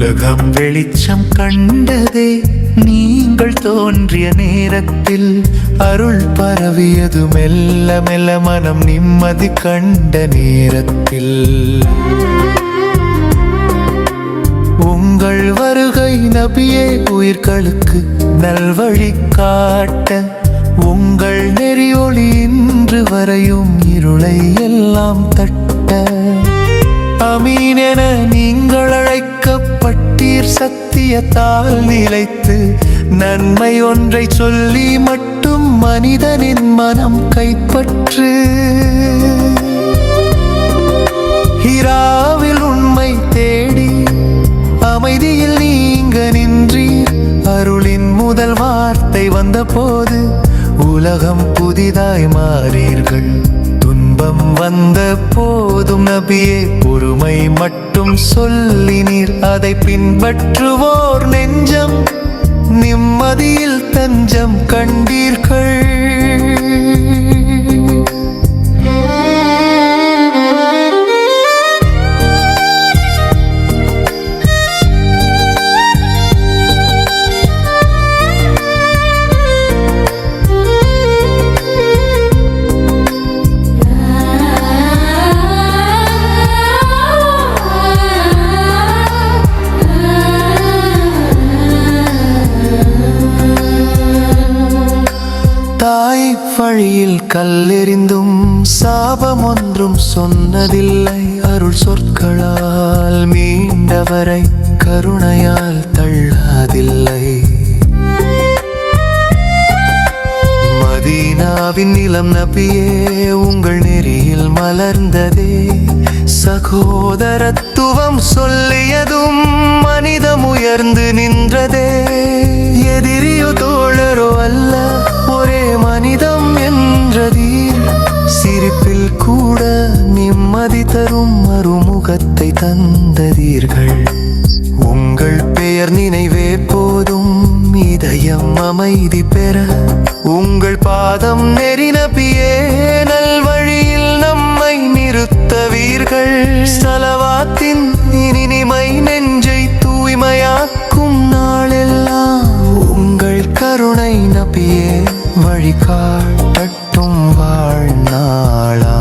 உலகம் வெளிச்சம் கண்டதே நீங்கள் தோன்றிய நேரத்தில் அருள் பரவியது. மெல்ல மெல்ல மனம் நிம்மதி கண்ட நேரத்தில். உங்கள் வருகை நபியே உயிர்களுக்கு நல்வழி காட்ட. உங்கள் நெறியொளி இன்று வரையும் இருளை எல்லாம் தட்ட. அமீன் என நீங்கள் அழைக்க சத்தியத்தால் நிலைத்து நன்மை ஒன்றை சொல்லி மட்டும் மனிதனின் மனம் கைப்பற்று. ஹிராவில் உண்மை தேடி அமைதியில் நீங்க நின்றீர் அருளின் முதல் வார்த்தை வந்தபோது உலகம் புதிதாய் மாறீர்கள். துன்பம் வந்த போதும் நபியே பொறுமை மட்டும் சொல்லினீர். அதை பின்பற்றுவோர் நெஞ்சம் நிம்மதியில் தஞ்சம் கண்டீர்கள். வழியில் கல்லெறிந்தும் சாபம் ஒன்றும் சொன்னதில்லை. அருள் சொற்களால் மீண்டவரை கருணையால் தள்ளாதில்லை. மதீனாவின் நிலம் நபியே உங்கள் நெறியில் மலர்ந்ததே. சகோதரத்துவம் சொல்லியதும் மனிதம் உயர்ந்து நின்றதே. எதிரியோ தோழரோ அல்ல கூட நிம்மதி தரும் மறுமுகத்தை தந்ததீர்கள். உங்கள் பெயர் நினைவே போதும் இதயம் அமைதி பெற. உங்கள் பாதம் நெறினபியே நல்வழியில் நம்மை நிறுத்தவீர்கள். சலவாத்தின் இனிமை நெஞ்சை தூய்மையாக்கும் நாளெல்லாம் உங்கள் கருணை நபியே வழிகாட்டட்டும் வாழ்நாளா.